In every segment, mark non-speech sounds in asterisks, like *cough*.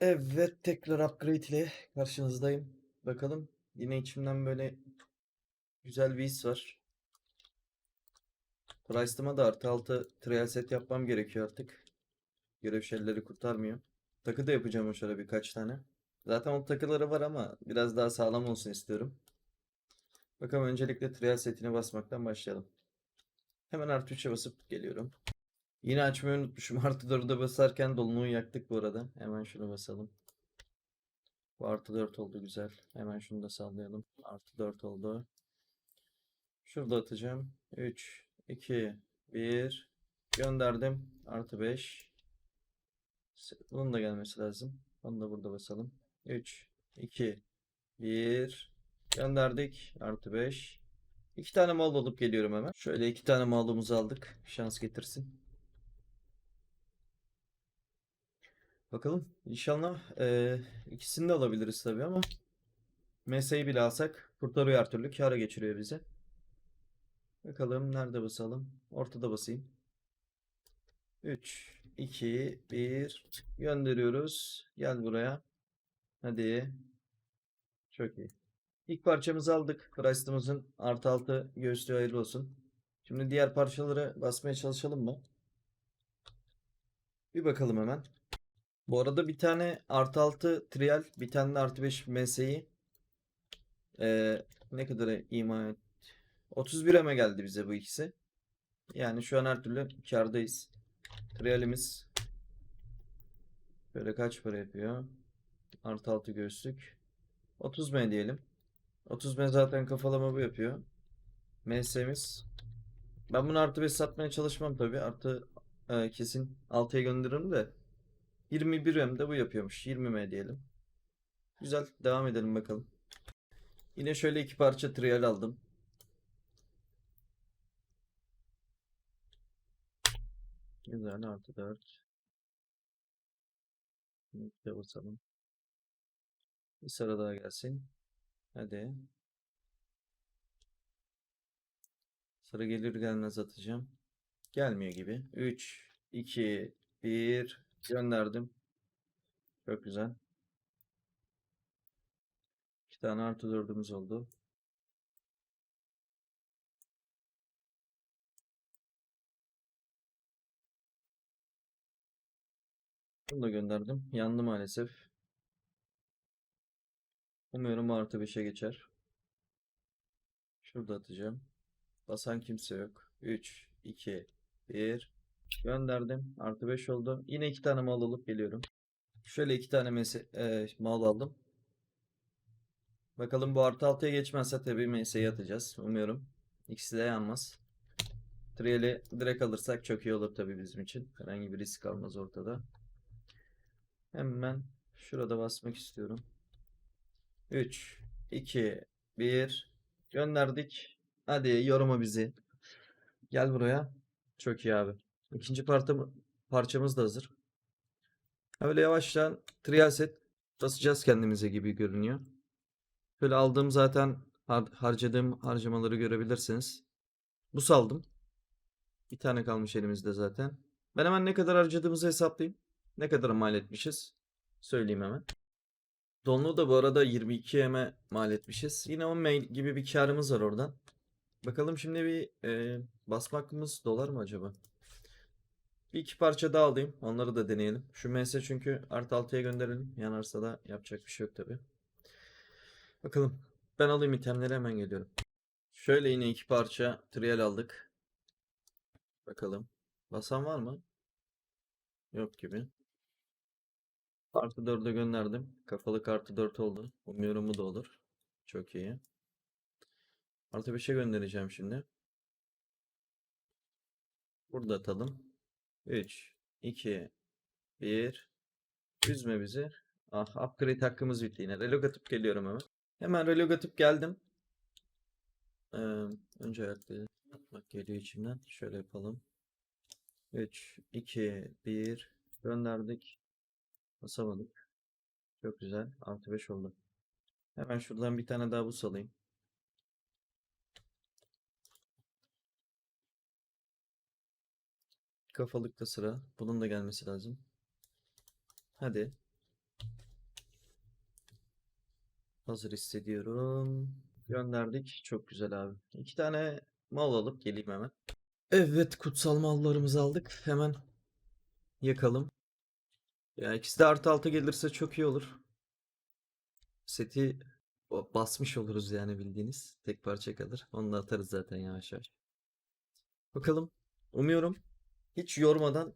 Evet tekrar upgrade ile karşınızdayım. Bakalım yine içimden böyle güzel bir his var. Price'ıma da artı 6 trial set yapmam gerekiyor artık. Görev şeyleri kurtarmıyor. Takı da yapacağım şöyle birkaç tane. Zaten o takıları var ama biraz daha sağlam olsun istiyorum. Bakalım öncelikle trial setine basmaktan başlayalım. Hemen artı 3'e basıp geliyorum. Yine açmayı unutmuşum. *laughs* Artı 4'e basarken dolunayı yaktık bu arada. Hemen şunu basalım. Bu artı 4 oldu güzel. Hemen şunu da sallayalım. Artı 4 oldu. Şurada atacağım. 3, 2, 1. Gönderdim. Artı 5. Bunun da gelmesi lazım. Onu da burada basalım. 3, 2, 1. Gönderdik. Artı 5. İki tane mal alıp geliyorum hemen. Şöyle iki tane malımızı aldık. Şans getirsin. Bakalım. İnşallah eee, ikisini de alabiliriz tabii ama MS'yi bile alsak kurtarıyor her türlü. Kâra geçiriyor bizi. Bakalım nerede basalım? Ortada basayım. 3, 2, 1. Gönderiyoruz. Gel buraya. Hadi. Çok iyi. İlk parçamızı aldık. Price'ımızın artı altı göğüslüğü hayırlı olsun. Şimdi diğer parçaları basmaya çalışalım mı? Bir bakalım hemen. Bu arada bir tane artı 6 trial, bir tane de artı 5 MS'yi eee, ne kadar ima et? 31'e geldi bize bu ikisi. Yani şu an her türlü kârdayız. Trialimiz böyle kaç para yapıyor? Artı 6 göğüslük. 30 M diyelim. 30 M zaten kafalama bu yapıyor. MS'miz. Ben bunu artı 5 satmaya çalışmam tabii. Artı e, kesin 6'ya gönderirim de. 21 M de bu yapıyormuş. 20 M diyelim. Güzel. Devam edelim bakalım. Yine şöyle iki parça trial aldım. Güzel. Artı 4. Bir de basalım. Bir sıra daha gelsin. Hadi. Sıra gelir gelmez atacağım. Gelmiyor gibi. 3, 2, 1. Gönderdim. Çok güzel. İki tane artı dördümüz oldu. Bunu da gönderdim. Yandı maalesef. Umuyorum artı 5'e geçer. Şurada atacağım. Basan kimse yok. 3, 2, 1. Gönderdim. Artı 5 oldu. Yine iki tane mal alıp geliyorum. Şöyle iki tane mese e, mal aldım. Bakalım bu artı 6'ya geçmezse tabii MS'yi atacağız. Umuyorum. İkisi de yanmaz. Trial'i direkt alırsak çok iyi olur tabii bizim için. Herhangi bir risk kalmaz ortada. Hemen şurada basmak istiyorum. 3, 2, 1. Gönderdik. Hadi yoruma bizi. Gel buraya. Çok iyi abi. İkinci parça, parçamız da hazır. Öyle yavaştan trial set basacağız kendimize gibi görünüyor. Şöyle aldığım zaten har- harcadığım harcamaları görebilirsiniz. Bu saldım. Bir tane kalmış elimizde zaten. Ben hemen ne kadar harcadığımızı hesaplayayım. Ne kadar mal etmişiz. Söyleyeyim hemen. Donlu da bu arada 22 M mal etmişiz. Yine 10 M gibi bir karımız var oradan. Bakalım şimdi bir e, basmakımız dolar mı acaba? Bir iki parça daha alayım. Onları da deneyelim. Şu MS çünkü artı 6'ya gönderelim. Yanarsa da yapacak bir şey yok tabi. Bakalım. Ben alayım itemleri hemen geliyorum. Şöyle yine iki parça trial aldık. Bakalım. Basan var mı? Yok gibi. Artı 4'e gönderdim. Kafalık artı 4 oldu. Umuyorum bu da olur. Çok iyi. Artı 5'e göndereceğim şimdi. Burada atalım. 3, 2, 1. Üzme bizi. Ah upgrade hakkımız bitti yine. Relog geliyorum hemen. Hemen relog atıp geldim. Ee, önce ayakları atmak geliyor içimden. Şöyle yapalım. 3, 2, 1. Gönderdik. Basamadık. Çok güzel. Artı 5 oldu. Hemen şuradan bir tane daha bus alayım. Kafalıkta sıra. Bunun da gelmesi lazım. Hadi. Hazır hissediyorum. Gönderdik. Çok güzel abi. İki tane mal alıp geleyim hemen. Evet kutsal mallarımızı aldık. Hemen yakalım. Ya ikisi de artı altı gelirse çok iyi olur. Seti basmış oluruz yani bildiğiniz. Tek parça kalır. Onu da atarız zaten yavaş yavaş. Bakalım. Umuyorum hiç yormadan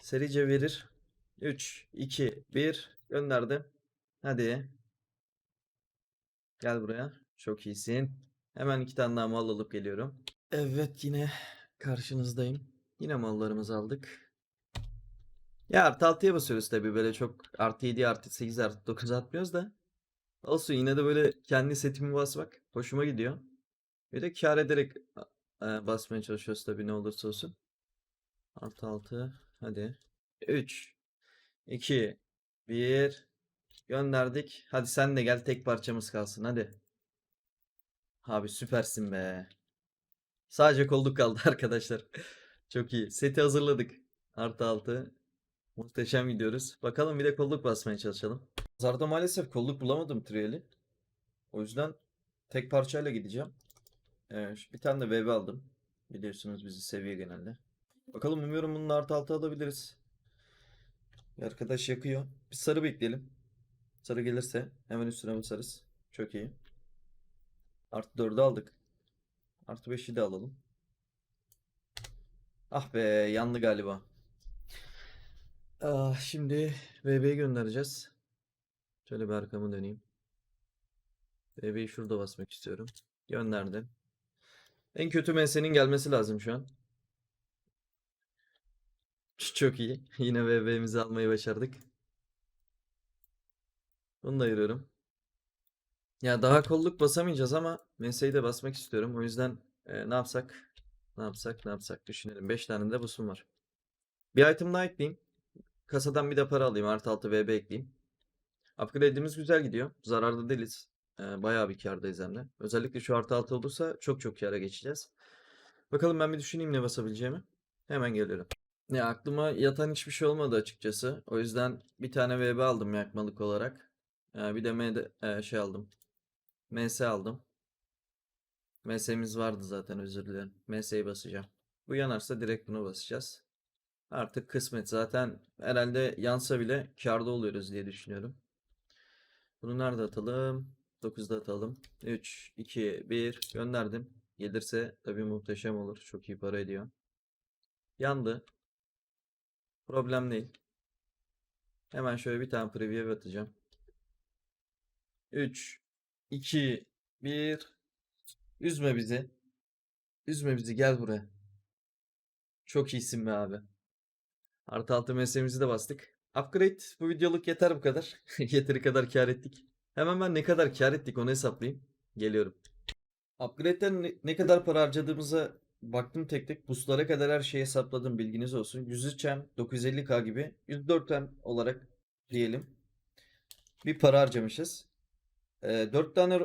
serice verir. 3, 2, 1 gönderdim. Hadi. Gel buraya. Çok iyisin. Hemen iki tane daha mal alıp geliyorum. Evet yine karşınızdayım. Yine mallarımızı aldık. Ya artı 6'ya basıyoruz tabii böyle çok artı 7 artı 8 artı 9 atmıyoruz da. Olsun yine de böyle kendi setimi basmak hoşuma gidiyor. Bir de kâr ederek e, basmaya çalışıyoruz tabii ne olursa olsun. Artı 6 hadi. 3 2 1 Gönderdik. Hadi sen de gel tek parçamız kalsın hadi. Abi süpersin be. Sadece kolluk kaldı *laughs* arkadaşlar. Çok iyi. Seti hazırladık. Artı altı. Muhteşem gidiyoruz. Bakalım bir de kolluk basmaya çalışalım. Pazarda maalesef kolluk bulamadım Trial'i. O yüzden tek parçayla gideceğim. Şu- bir tane de VV aldım. Biliyorsunuz bizi seviyor genelde. Bakalım umuyorum bunun artı altı alabiliriz. Arkadaş yakıyor. Bir sarı bekleyelim. Sarı gelirse hemen üstüne basarız. Çok iyi. Artı 4'ü aldık. Artı 5'i de alalım. Ah be yandı galiba. Ah, şimdi VB'ye göndereceğiz. Şöyle bir arkamı döneyim. VB'yi şurada basmak istiyorum. Gönderdim. En kötü MS'nin gelmesi lazım şu an. Çok iyi. *laughs* Yine VB'mizi almayı başardık. Bunu da ayırıyorum. Ya daha kolluk basamayacağız ama MS'yi de basmak istiyorum. O yüzden e, ne yapsak? Ne yapsak? Ne yapsak? Düşünelim. 5 tane de busum var. Bir item daha ekleyeyim. Kasadan bir de para alayım. Artı 6 VB ekleyeyim. Upgrade'imiz güzel gidiyor. Zararda değiliz. E, bayağı bir kârdayız hem de. Özellikle şu artı 6 olursa çok çok kâra geçeceğiz. Bakalım ben bir düşüneyim ne basabileceğimi. Hemen geliyorum. Ya aklıma yatan hiçbir şey olmadı açıkçası. O yüzden bir tane VB aldım yakmalık olarak. E, bir de MD, e, şey aldım. MS aldım. MS'miz vardı zaten özür dilerim. MS'yi basacağım. Bu yanarsa direkt bunu basacağız. Artık kısmet zaten herhalde yansa bile kârda oluyoruz diye düşünüyorum. Bunu nerede atalım? 9'da atalım. 3, 2, 1 gönderdim. Gelirse tabii muhteşem olur. Çok iyi para ediyor. Yandı. Problem değil. Hemen şöyle bir tane preview atacağım. 3, 2, 1 Üzme bizi. Üzme bizi gel buraya. Çok iyisin be abi. Artı altı mesleğimizi de bastık. Upgrade bu videoluk yeter bu kadar. *laughs* Yeteri kadar kar ettik. Hemen ben ne kadar kar ettik onu hesaplayayım. Geliyorum. Upgrade'den ne kadar para harcadığımıza baktım tek tek. Boostlara kadar her şeyi hesapladım bilginiz olsun. 103 M, 950K gibi 104 M olarak diyelim. Bir para harcamışız. Ee, 4 tane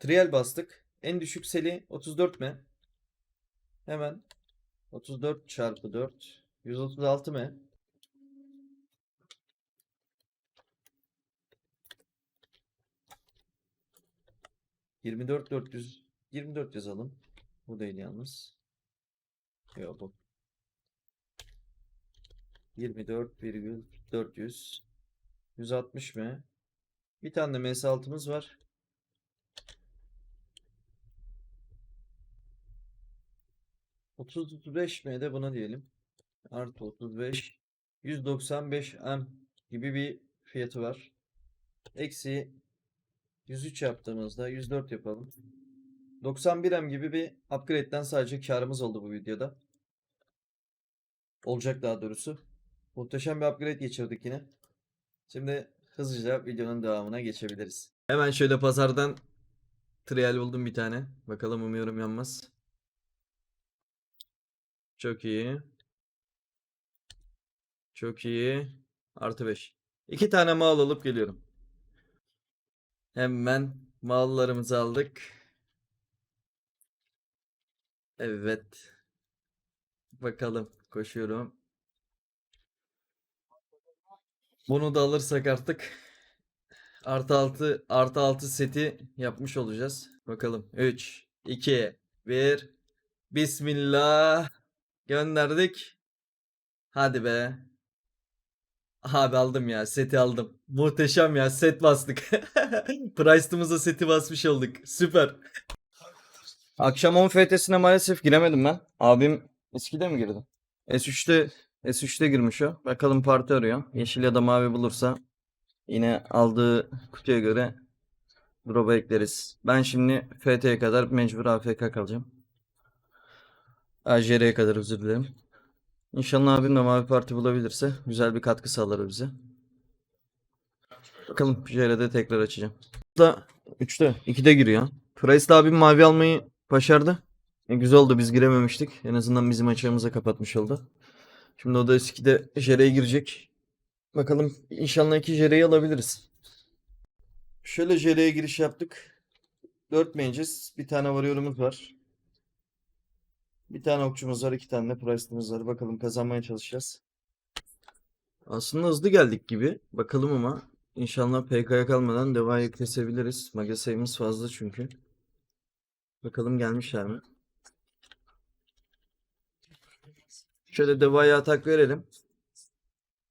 Trial bastık. En düşük seli 34 mi? Hemen 34 çarpı 4 136 mı? Yirmi dört dört yazalım. Bu değil yalnız. Yok bu. Yirmi dört virgül dört yüz. Yüz altmış mı? Bir tane de MS altımız var. 35 mi de buna diyelim. Artı 35. 195 M gibi bir fiyatı var. Eksi 103 yaptığımızda 104 yapalım. 91 M gibi bir upgrade'den sadece karımız oldu bu videoda. Olacak daha doğrusu. Muhteşem bir upgrade geçirdik yine. Şimdi hızlıca videonun devamına geçebiliriz. Hemen şöyle pazardan trial buldum bir tane. Bakalım umuyorum yanmaz. Çok iyi. Çok iyi. Artı 5. İki tane mal alıp geliyorum. Hemen mallarımızı aldık. Evet. Bakalım. Koşuyorum. Bunu da alırsak artık *laughs* artı 6 artı 6 seti yapmış olacağız. Bakalım. 3, 2, 1. Bismillah. Gönderdik. Hadi be. Abi aldım ya. Seti aldım. Muhteşem ya. Set bastık. *laughs* Price'ımıza seti basmış olduk. Süper. Akşam 10 FT'sine maalesef giremedim ben. Abim eskide mi girdi? S3'te S3'te girmiş o. Bakalım parti arıyor. Yeşil ya da mavi bulursa yine aldığı kutuya göre drop'a ekleriz. Ben şimdi FT'ye kadar mecbur AFK kalacağım. AJR'ye kadar özür dilerim. İnşallah abim de mavi parti bulabilirse güzel bir katkı sağlar bize. Bakalım JR'de tekrar açacağım. Da 3'te 2'de giriyor. Price'da abim mavi almayı başardı. E, güzel oldu biz girememiştik. En azından bizim açığımıza kapatmış oldu. Şimdi o da S2'de JR'ye girecek. Bakalım inşallah 2 JR'yi alabiliriz. Şöyle JR'ye giriş yaptık. 4 mages, bir tane varıyorumuz var. Bir tane okçumuz var, iki tane de price'ımız var. Bakalım kazanmaya çalışacağız. Aslında hızlı geldik gibi. Bakalım ama inşallah PK'ya kalmadan devayı kesebiliriz. Sayımız fazla çünkü. Bakalım gelmişler mi? Şöyle devaya atak verelim.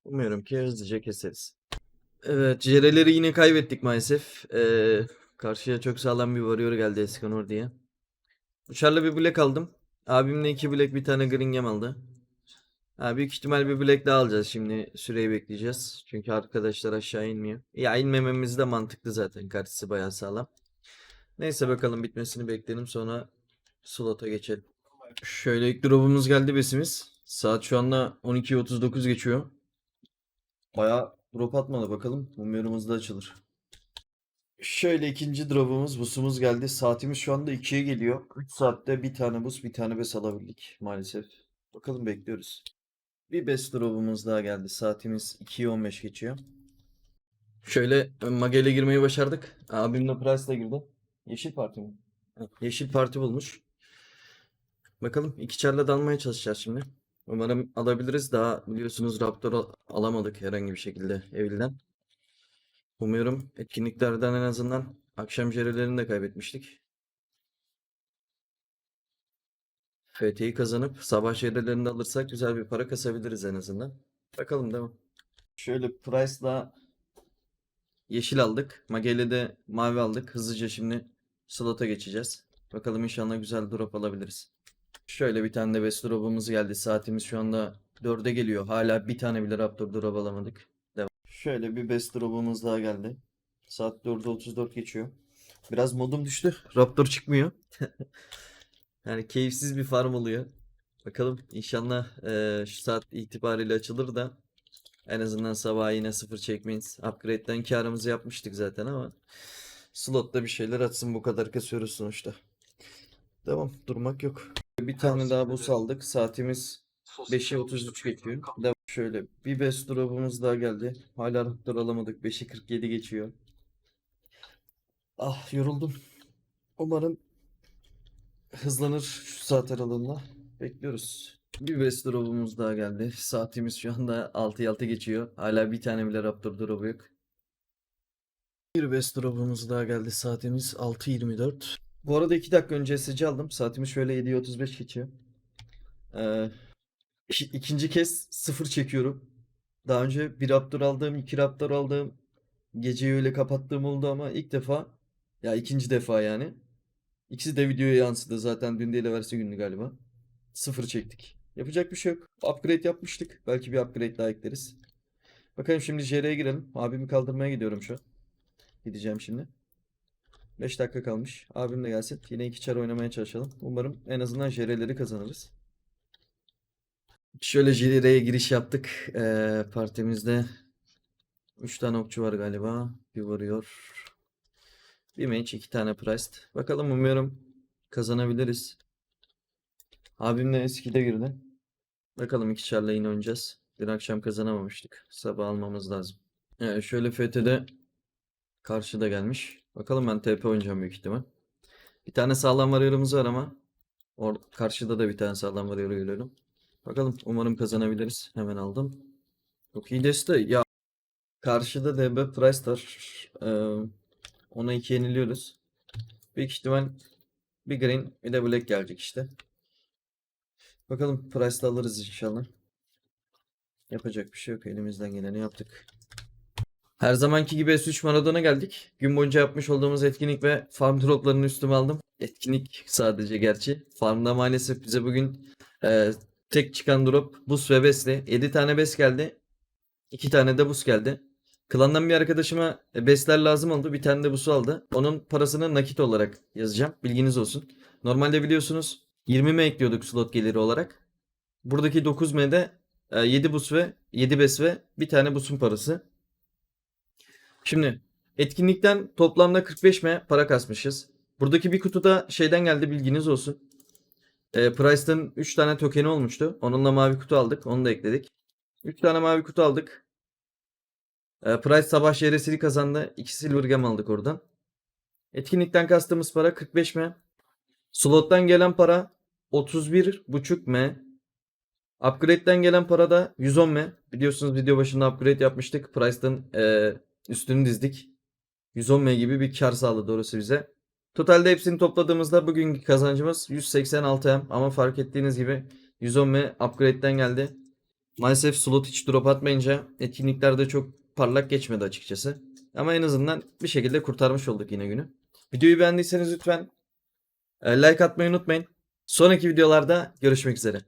Umuyorum ki hızlıca keseriz. Evet, Jereleri yine kaybettik maalesef. Ee, karşıya çok sağlam bir varıyor geldi Eskanor diye. Uçarla bir black aldım. Abimle iki black bir tane Gringham aldı. Ha, büyük ihtimal bir black daha alacağız şimdi. Süreyi bekleyeceğiz. Çünkü arkadaşlar aşağı inmiyor. Ya inmememiz de mantıklı zaten. Karşısı bayağı sağlam. Neyse bakalım bitmesini bekleyelim sonra slota geçelim. Şöyle ilk drop'umuz geldi besimiz. Saat şu anda 12.39 geçiyor. Bayağı drop atmadı bakalım. Umuyorum hızlı açılır. Şöyle ikinci drop'umuz, busumuz geldi. Saatimiz şu anda 2'ye geliyor. 3 saatte bir tane bus, bir tane bes alabildik maalesef. Bakalım bekliyoruz. Bir bes drop'umuz daha geldi. Saatimiz 2'ye 15 geçiyor. Şöyle Mage'yle girmeyi başardık. Abimle Price'la girdi. Yeşil parti mi? Yeşil parti bulmuş. Bakalım iki çarla dalmaya çalışacağız şimdi. Umarım alabiliriz. Daha biliyorsunuz Raptor al- alamadık herhangi bir şekilde evliden. Umuyorum etkinliklerden en azından akşam jerelerini de kaybetmiştik. FT'yi kazanıp sabah jerelerini de alırsak güzel bir para kasabiliriz en azından. Bakalım devam. Şöyle Price'la yeşil aldık. Mage'yle de mavi aldık. Hızlıca şimdi slota geçeceğiz. Bakalım inşallah güzel drop alabiliriz. Şöyle bir tane de best drop'umuz geldi. Saatimiz şu anda 4'e geliyor. Hala bir tane bile Raptor drop alamadık. Devam. Şöyle bir best drop'umuz daha geldi. Saat 4'e 34 geçiyor. Biraz modum düştü. Raptor çıkmıyor. *laughs* Yani keyifsiz bir farm oluyor. Bakalım inşallah eee, şu saat itibariyle açılır da en azından sabah yine sıfır çekmeyiz. Upgrade'den karımızı yapmıştık zaten ama slotta bir şeyler atsın bu kadar kasıyoruz sonuçta. Devam durmak yok. Bir tane daha bus aldık. Saatimiz 5'e 33 geçiyor. Devam. Şöyle bir best drop'umuz daha geldi. Hala raptor alamadık. 5'e 47 geçiyor. Ah yoruldum. Umarım hızlanır şu saat aralığında. Bekliyoruz. Bir best drop'umuz daha geldi. Saatimiz şu anda 6'ya 6 geçiyor. Hala bir tane bile Raptor drop'u yok. Bir best drop'umuz daha geldi. Saatimiz 6.24. Bu arada 2 dakika önce SC aldım. Saatimiz şöyle 7'ye 35 geçiyor. Ee, iki- ikinci kez sıfır çekiyorum. Daha önce bir Raptor aldım, iki Raptor aldım. Geceyi öyle kapattığım oldu ama ilk defa ya ikinci defa yani. İkisi de videoya yansıdı zaten dün değil evvelsi gündü galiba. Sıfır çektik. Yapacak bir şey yok. Upgrade yapmıştık. Belki bir upgrade daha ekleriz. Bakalım şimdi JR'ye girelim. Abimi kaldırmaya gidiyorum şu an. Gideceğim şimdi. 5 dakika kalmış. Abim de gelsin. Yine iki çar oynamaya çalışalım. Umarım en azından JR'leri kazanırız. Şöyle JR'ye giriş yaptık. Ee, partimizde 3 tane okçu var galiba. Bir vuruyor. Bir mage, iki tane priced. Bakalım umuyorum kazanabiliriz. Abim de eskide girdi. Bakalım iki çarla yine oynayacağız. Dün akşam kazanamamıştık. Sabah almamız lazım. Evet, şöyle FT'de karşıda gelmiş. Bakalım ben TP oynayacağım büyük ihtimal. Bir tane sağlam varıyorumuz var ama or karşıda da bir tane sağlam varıyor görüyorum. Bakalım umarım kazanabiliriz. Hemen aldım. Çok iyi deste. Ya Karşıda DB Price var. Ee, ona 2 yeniliyoruz. Büyük ihtimal bir green bir de black gelecek işte. Bakalım Price'la alırız inşallah. Yapacak bir şey yok. Elimizden geleni yaptık. Her zamanki gibi S3 Maradona geldik. Gün boyunca yapmış olduğumuz etkinlik ve farm droplarını üstüme aldım. Etkinlik sadece gerçi. Farmda maalesef bize bugün e, tek çıkan drop bus ve besle. 7 tane bes geldi. 2 tane de bus geldi. Klandan bir arkadaşıma e, besler lazım oldu. Bir tane de busu aldı. Onun parasını nakit olarak yazacağım. Bilginiz olsun. Normalde biliyorsunuz 20 M ekliyorduk slot geliri olarak. Buradaki 9 M'de e, 7 bus ve 7 bes ve bir tane busun parası. Şimdi etkinlikten toplamda 45 M para kasmışız. Buradaki bir kutuda şeyden geldi bilginiz olsun. E, Price'ın 3 tane tokeni olmuştu. Onunla mavi kutu aldık. Onu da ekledik. 3 tane mavi kutu aldık. E, Price sabah şehresini kazandı. 2 silver gem aldık oradan. Etkinlikten kastığımız para 45 M. Slot'tan gelen para 31,5 M. Upgrade'den gelen para da 110 M. Biliyorsunuz video başında upgrade yapmıştık. Price'tan e, üstünü dizdik. 110 M gibi bir kar sağladı orası bize. Totalde hepsini topladığımızda bugünkü kazancımız 186 M ama fark ettiğiniz gibi 110 M upgrade'den geldi. Maalesef slot hiç drop atmayınca etkinliklerde çok parlak geçmedi açıkçası. Ama en azından bir şekilde kurtarmış olduk yine günü. Videoyu beğendiyseniz lütfen e, like atmayı unutmayın. Sonraki videolarda görüşmek üzere.